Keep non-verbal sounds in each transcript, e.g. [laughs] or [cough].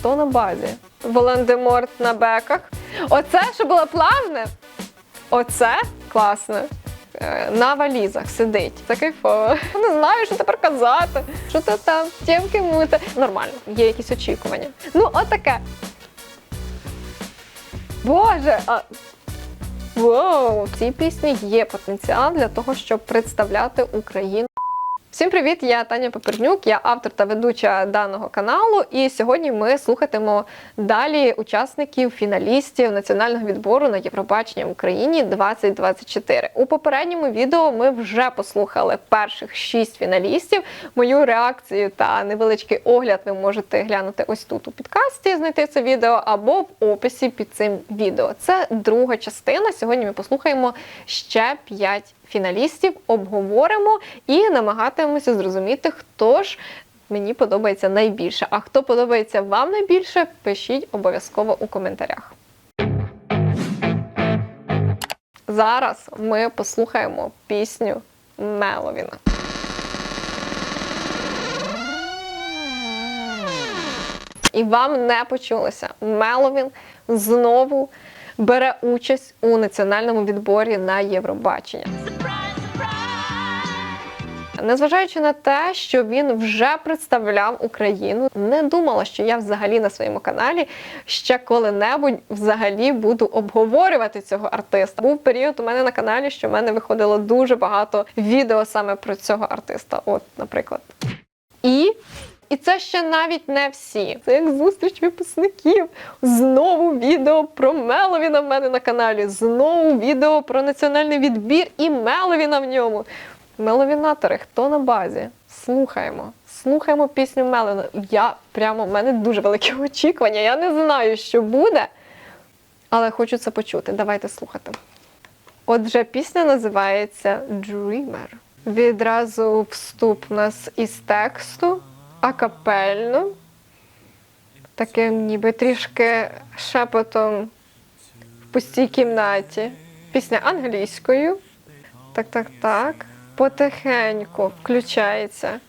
хто на базі? Волан-де-Морт на беках. Оце, що було плавне? Оце класно. Е, На валізах сидить. Це кайфово. [laughs] Не знаю, що тепер казати. Що то там, тємки мути. Нормально, є якісь очікування. Ну, отаке. Боже, а Воу, в цій пісні є потенціал для того, щоб представляти Україну. Всім привіт! Я Таня Пепернюк, я автор та ведуча даного каналу. І сьогодні ми слухатимо далі учасників фіналістів національного відбору на Євробачення в Україні 2024. У попередньому відео ми вже послухали перших шість фіналістів. Мою реакцію та невеличкий огляд ви можете глянути ось тут у підкасті, знайти це відео або в описі під цим відео. Це друга частина. Сьогодні ми послухаємо ще п'ять фіналістів, обговоримо і намагатимемося зрозуміти, хто ж мені подобається найбільше. А хто подобається вам найбільше, пишіть обов'язково у коментарях. Зараз ми послухаємо пісню Меловіна. І вам не почулося. Меловін знову бере участь у національному відборі на Євробачення. Незважаючи на те, що він вже представляв Україну, не думала, що я взагалі на своєму каналі ще коли-небудь взагалі буду обговорювати цього артиста. Був період у мене на каналі, що в мене виходило дуже багато відео саме про цього артиста. От, наприклад. І і це ще навіть не всі. Це як зустріч випускників. Знову відео про Меловіна в мене на каналі. Знову відео про національний відбір і Меловіна в ньому. Меловінатори, хто на базі? Слухаємо. Слухаємо пісню Меловіна. Я прямо в мене дуже великі [laughs] очікування. Я не знаю, що буде, але хочу це почути. Давайте слухати. Отже, пісня називається Dreamer. Відразу вступ у нас із тексту, акапельно, таким ніби трішки шепотом в пустій кімнаті. Пісня англійською. Так, так, так. Потихеньку включається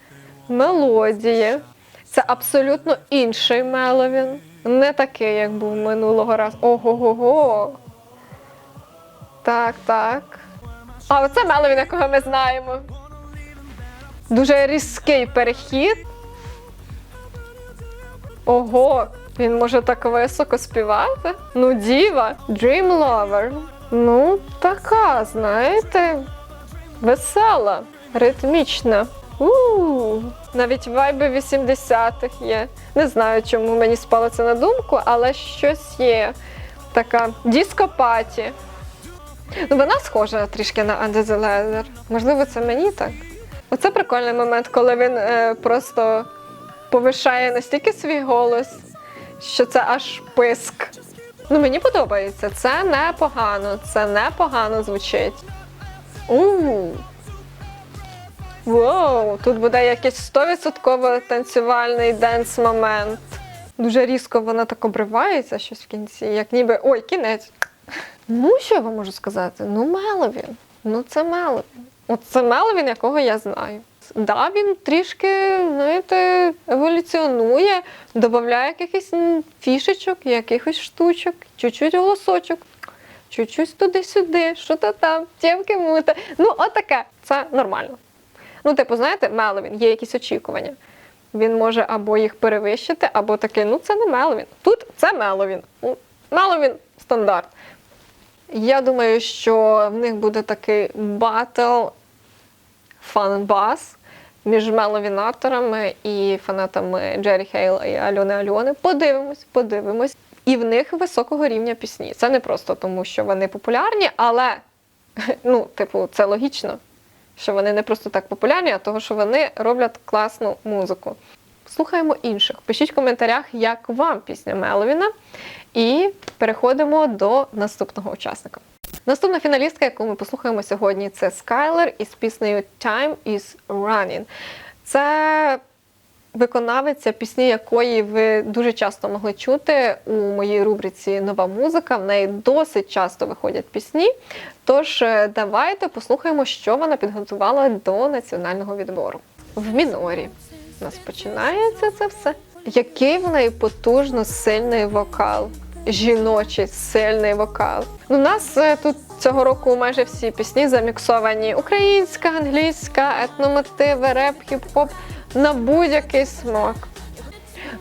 мелодія. Це абсолютно інший меловін. Не такий, як був минулого разу. Ого-го-го. Так, так. А оце меловін, якого ми знаємо. Дуже різкий перехід. Ого, він може так високо співати. Ну, діва, Dream Lover. Ну, така, знаєте, весела, ритмічна. у навіть вайби 80-х є. Не знаю, чому мені спало це на думку, але щось є. Така дископаті. Ну, вона схожа трішки на Under the Leather. Можливо, це мені так. Оце прикольний момент, коли він е, просто повишає настільки свій голос, що це аж писк. Ну, мені подобається. Це непогано, це непогано звучить. у Воу, тут буде якийсь 100% танцювальний денс-момент. Дуже різко вона так обривається щось в кінці, як ніби ой, кінець. Ну, що я вам можу сказати? Ну, Меловін. Ну, це Меловін. От це Меловін, якого я знаю. Да, він трішки, знаєте, еволюціонує, додає якихось фішечок, якихось штучок, чуть-чуть голосочок, чуть-чуть туди-сюди, що то там, тємки мути. Ну, отаке. Це нормально. Ну, типу, знаєте, Меловін, є якісь очікування. Він може або їх перевищити, або такий, ну це не Меловін. Тут це Меловін. Ну, Меловін стандарт. Я думаю, що в них буде такий батл фан-бас між меловінаторами і фанатами Джері Хейл і Альони Альони. Подивимось, подивимось. І в них високого рівня пісні. Це не просто тому, що вони популярні, але [laughs] ну, типу, це логічно, що вони не просто так популярні, а того, що вони роблять класну музику. Слухаємо інших. Пишіть в коментарях, як вам пісня Меловіна. І переходимо до наступного учасника. Наступна фіналістка, яку ми послухаємо сьогодні, це Скайлер із піснею Time is Running. Це виконавиця, пісні якої ви дуже часто могли чути у моїй рубриці Нова музика. В неї досить часто виходять пісні. Тож е, давайте послухаємо, що вона підготувала до національного відбору. В мінорі. У нас починається це все Який в неї потужно сильний вокал. Жіночий сильний вокал. У нас е, тут цього року майже всі пісні заміксовані: українська, англійська, етномотиви, реп, хіп-хоп на будь-який смак.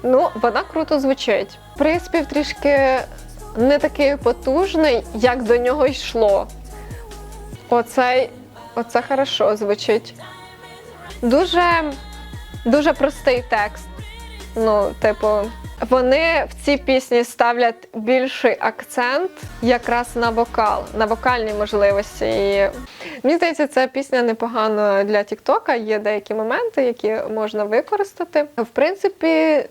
Ну, вона круто звучить. Приспів трішки не такий потужний, як до нього йшло. Оцей, оце хорошо звучить. Дуже, дуже простий текст. Ну, типу, вони в цій пісні ставлять більший акцент якраз на вокал, на вокальні можливості. І мені здається, ця пісня непогана для Тіктока. Є деякі моменти, які можна використати. В принципі, е,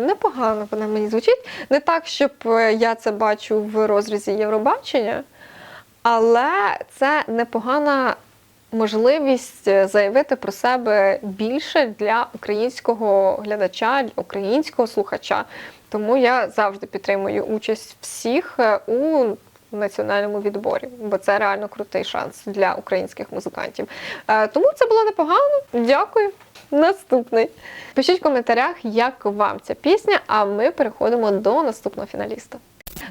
непогано вона мені звучить. Не так, щоб е, я це бачу в розрізі Євробачення, але це непогана можливість е, заявити про себе більше для українського глядача, для українського слухача. Тому я завжди підтримую участь всіх е, у національному відборі, бо це реально крутий шанс для українських музикантів. Е, Тому це було непогано. Дякую. Наступний. Пишіть в коментарях, як вам ця пісня, а ми переходимо до наступного фіналіста.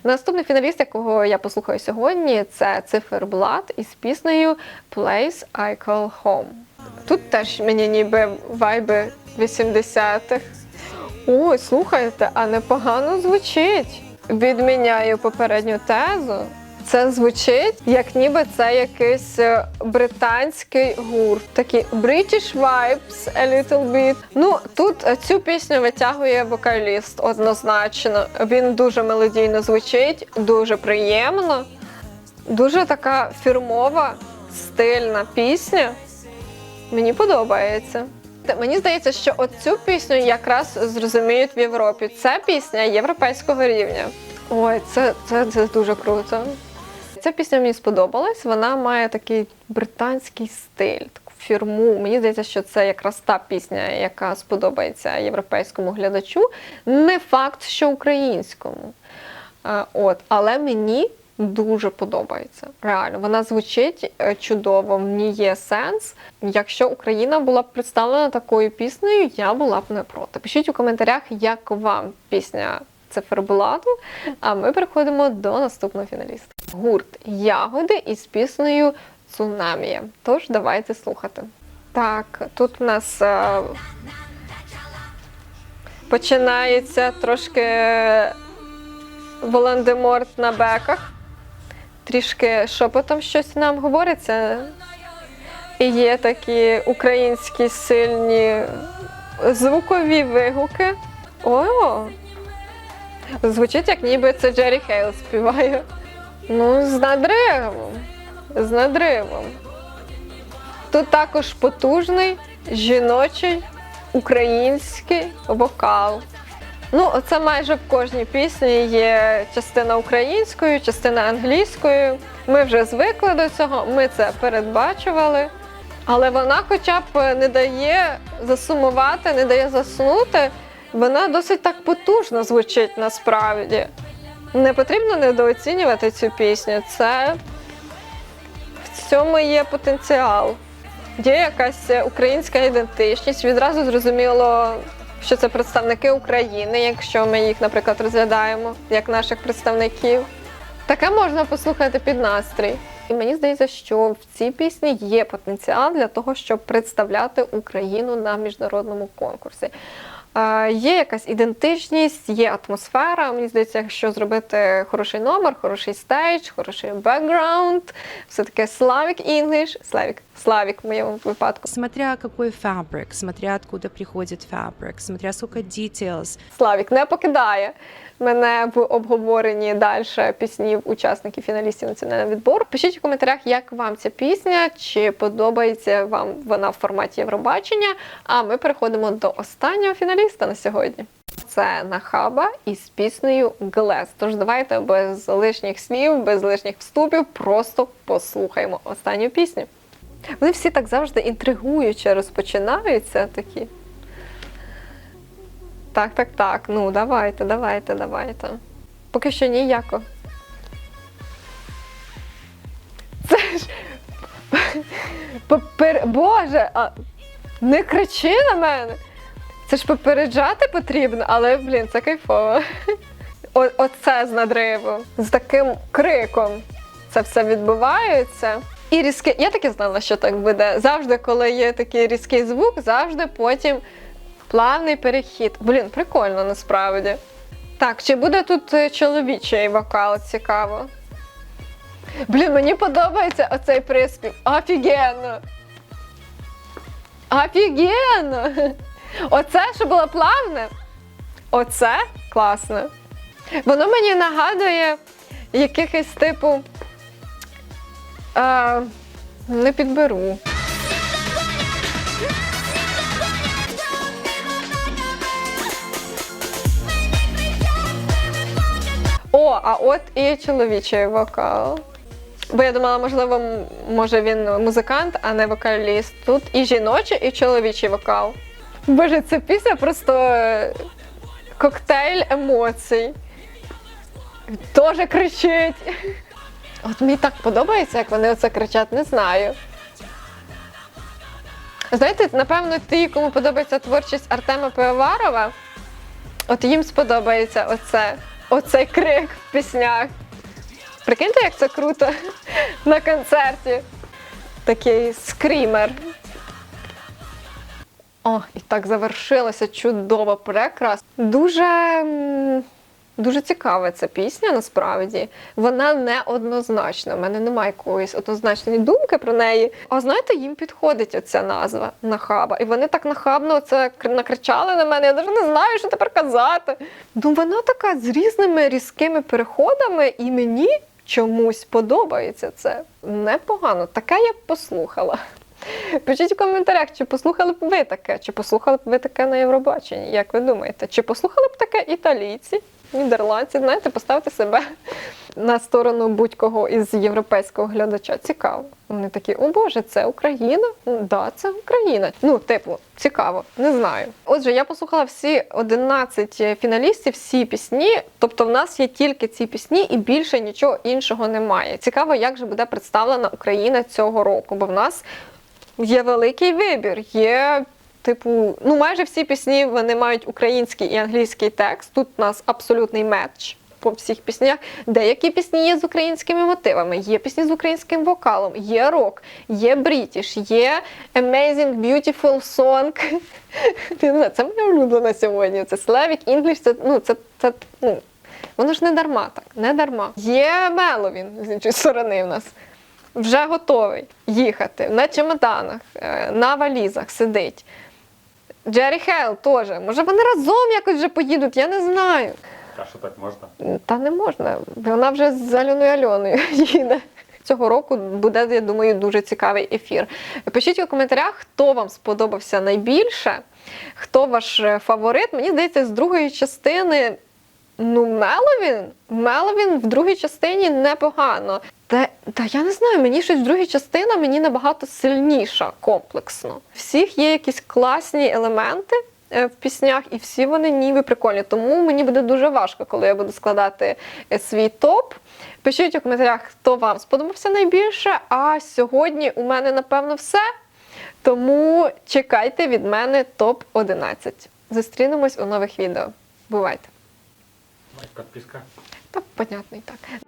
Наступний фіналіст, якого я послухаю сьогодні, це циферблат із піснею Place I Call Home. Тут теж мені ніби вайби 80-х. Ой, слухайте, а непогано звучить. Відміняю попередню тезу. Це звучить, як ніби це якийсь е, британський гурт. Такі British vibes a little bit. Ну тут е, цю пісню витягує вокаліст однозначно. Він дуже мелодійно звучить, дуже приємно, дуже така фірмова, стильна пісня. Мені подобається. Мені здається, що оцю пісню якраз зрозуміють в Європі. Це пісня європейського рівня. Ой, це, це, це дуже круто. Ця пісня мені сподобалась. Вона має такий британський стиль, таку фірму. Мені здається, що це якраз та пісня, яка сподобається європейському глядачу. Не факт, що українському. От, але мені дуже подобається. Реально, вона звучить е, чудово, в ній є сенс. Якщо Україна була б представлена такою піснею, я була б не проти. Пишіть у коментарях, як вам пісня циферблату. А ми переходимо до наступного фіналіста. Гурт Ягоди із піснею Цунамія. Тож давайте слухати. Так, тут у нас е, починається трошки Волан-де-Морт на беках. Трішки шепотом щось нам говориться. І є такі українські сильні звукові вигуки. О! Звучить, як ніби це Джері Хейл співає. Ну, з надривом. З надривом. Тут також потужний жіночий український вокал. Ну, це майже в кожній пісні є частина українською, частина англійською. Ми вже звикли до цього, ми це передбачували. Але вона хоча б не дає засумувати, не дає заснути. Вона досить так потужно звучить насправді. Не потрібно недооцінювати цю пісню. Це в цьому є потенціал. Є якась українська ідентичність. Відразу зрозуміло, що це представники України, якщо ми їх, наприклад, розглядаємо як наших представників. Таке можна послухати під настрій. І мені здається, що в цій пісні є потенціал для того, щоб представляти Україну на міжнародному конкурсі. Є якась ідентичність, є атмосфера. Мені здається, якщо зробити хороший номер, хороший стейдж, хороший бекграунд, все таке Slavic English, Slavic, Slavic в моєму випадку. Смотря какой фабрик, смотря откуда приходит фабрик, смотря сколько details. Славік не покидає мене в обговоренні далі піснів учасників фіналістів національного відбору. Пишіть у коментарях, як вам ця пісня, чи подобається вам вона в форматі Євробачення. А ми переходимо до останнього фіналіста на сьогодні. Це Нахаба із піснею Глес. Тож давайте без лишніх слів, без лишніх вступів, просто послухаємо останню пісню. Вони всі так завжди інтригуюче розпочинаються такі. Так, так, так. Ну, давайте, давайте, давайте. Поки що ніяко. Це ж. Попер... Боже, а... не кричи на мене. Це ж попереджати потрібно, але блін, це кайфово. О, оце з надривом, з таким криком. Це все відбувається. І різке. Я таки знала, що так буде. Завжди, коли є такий різкий звук, завжди потім плавний перехід. Блін, прикольно насправді. Так, чи буде тут е, чоловічий вокал? Цікаво. Блін, мені подобається оцей приспів. Офігенно! Офігенно! [laughs] Оце, що було плавне, оце класно. Воно мені нагадує якихось типу. Е, не підберу. О, а от і чоловічий вокал. Бо я думала, можливо, може він музикант, а не вокаліст. Тут і жіночий, і чоловічий вокал. Боже, це пісня просто е, коктейль емоцій. Тоже кричить. От мені так подобається, як вони оце кричать, не знаю. Знаєте, напевно, ті, кому подобається творчість Артема Пивоварова, от їм сподобається оце, оцей крик в піснях. Прикиньте, як це круто [laughs] на концерті. Такий скрімер. О, і так завершилося чудово, прекрасно. Дуже, дуже цікава ця пісня, насправді. Вона неоднозначна. У мене немає якоїсь однозначної думки про неї. А знаєте, їм підходить оця назва нахаба. І вони так нахабно це накричали на мене. Я навіть не знаю, що тепер казати. Ну, вона така з різними різкими переходами, і мені чомусь подобається це. Непогано. Таке я б послухала. Пишіть в коментарях, чи послухали б ви таке, чи послухали б ви таке на Євробаченні, як ви думаєте? Чи послухали б таке італійці, нідерландці? Знаєте, поставте себе на сторону будь-кого із європейського глядача. Цікаво. Вони такі, о Боже, це Україна? Да, це Україна. Ну, типу, цікаво, не знаю. Отже, я послухала всі 11 фіналістів, всі пісні. Тобто, в нас є тільки ці пісні і більше нічого іншого немає. Цікаво, як же буде представлена Україна цього року, бо в нас є великий вибір. Є, типу, ну майже всі пісні вони мають український і англійський текст. Тут у нас абсолютний метч по всіх піснях. Деякі пісні є з українськими мотивами, є пісні з українським вокалом, є рок, є брітіш, є Amazing Beautiful Song. [laughs] Це моя улюблена сьогодні. Це Slavic English, це, ну, це, це, ну, воно ж не дарма так, не дарма. Є Меловін з іншої сторони в нас вже готовий їхати на чемоданах, е, на валізах сидить. Джері Хейл теж. Може вони разом якось вже поїдуть, я не знаю. А що так можна? Та не можна. Вона вже з Альоною Альоною [laughs] їде. Цього року буде, я думаю, дуже цікавий ефір. Пишіть у коментарях, хто вам сподобався найбільше, хто ваш е, фаворит. Мені здається, з другої частини. Ну, Меловін, Меловін в другій частині непогано. Та, та я не знаю, мені щось друга частина мені набагато сильніша комплексно. Всіх є якісь класні елементи е, в піснях, і всі вони ніби прикольні. Тому мені буде дуже важко, коли я буду складати е, свій топ. Пишіть у коментарях, хто вам сподобався найбільше. А сьогодні у мене напевно все. Тому чекайте від мене топ 11. Зустрінемось у нових відео. Бувайте! Підписка. Та понятно і так.